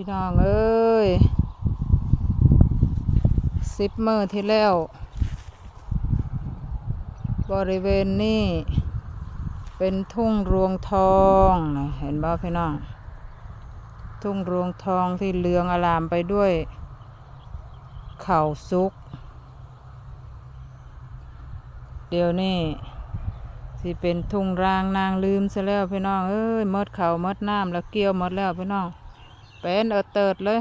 พี่น้องเอ้ยสิบมือที่แล้ว บริเวณนี้ เป็นทุ่งรวงทองนะเห็นบ่พี่น้อง ทุ่งรวงทองที่เลืองอลามไปด้วย เข่าซุก เดี๋ยวนี้สิเป็นทุ่งรางนางลืมซะแล้วพี่น้องเอ้ยมดเขามดน้ำแล้วเกี่ยวมดแล้วพี่น้อง เป็นเออเติดเลย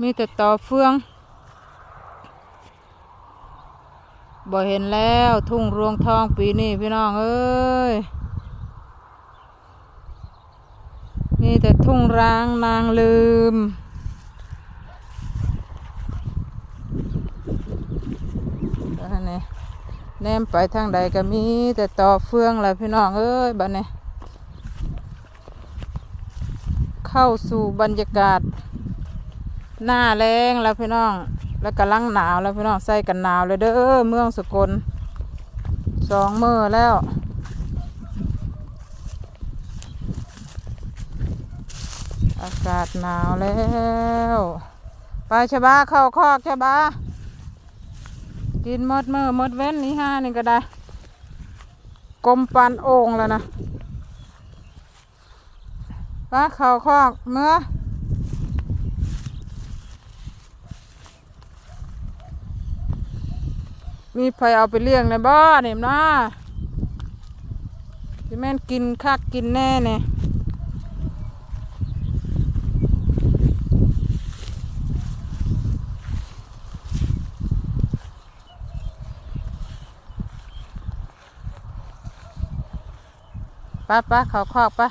มีแต่ต่อเฟืองบ่เห็นแล้วทุ่งรวงทองปีนี้พี่น้องเอ้ยมีแต่ทุ่งร้างนางลืมอันนี้แนมไปทางใดก็มีแต่ต่อเฟืองแหละพี่น้องเอ้ยบัดนี้ เข้าสู่บรรยากาศ หน้าแรงแล้วพี่น้อง แล้วกำลังหนาวแล้วพี่น้องใส่กันหนาวเลยเด้อเมืองสกลสองมือแล้วอากาศหนาวแล้วไปชะบาเข้าคอกชะบากินมดมือมดเว้นนี่ห้านี่ก็ได้กลมปันโอ่งแล้วนะ ป้าเข่าคอกเมื่อมีไผเอาไปเลี้ยงในบ้านเนี่ยนะที่แม่นกินคักกินแน่เนี่ยป้าป้าเขาคอกป้า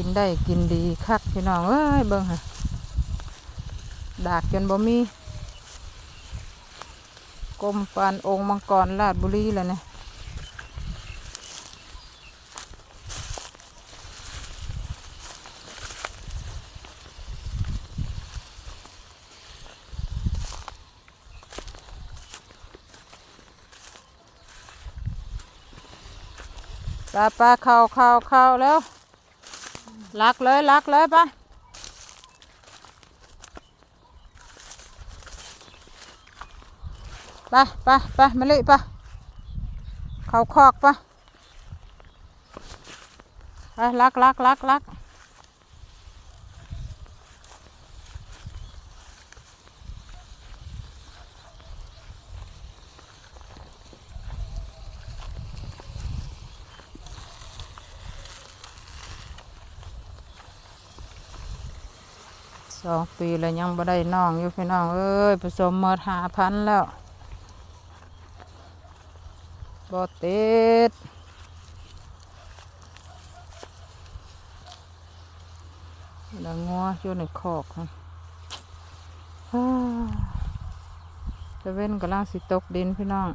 กินได้กินดีคักพี่น้องเอ้ยเบิ่งฮะดากจนบ่มีกรมปานองค์มังกรราชบุรีแล้วเนี่ยปลาปลาเข้าเข้าเข้าแล้ว ลักเลยลักเลยปะไปไปไปมาลิปะเขาคอกปะไปลักลักลักลัก สองปีแล้วยังบ่ได้น้องอยู่พี่น้องเอ้ยผสมหมดหาพันแล้วบ่ติดแล้วงัวอยู่ในคอกค่ะฮ่าตะเว้นกำลังสิตกดินพี่น้อง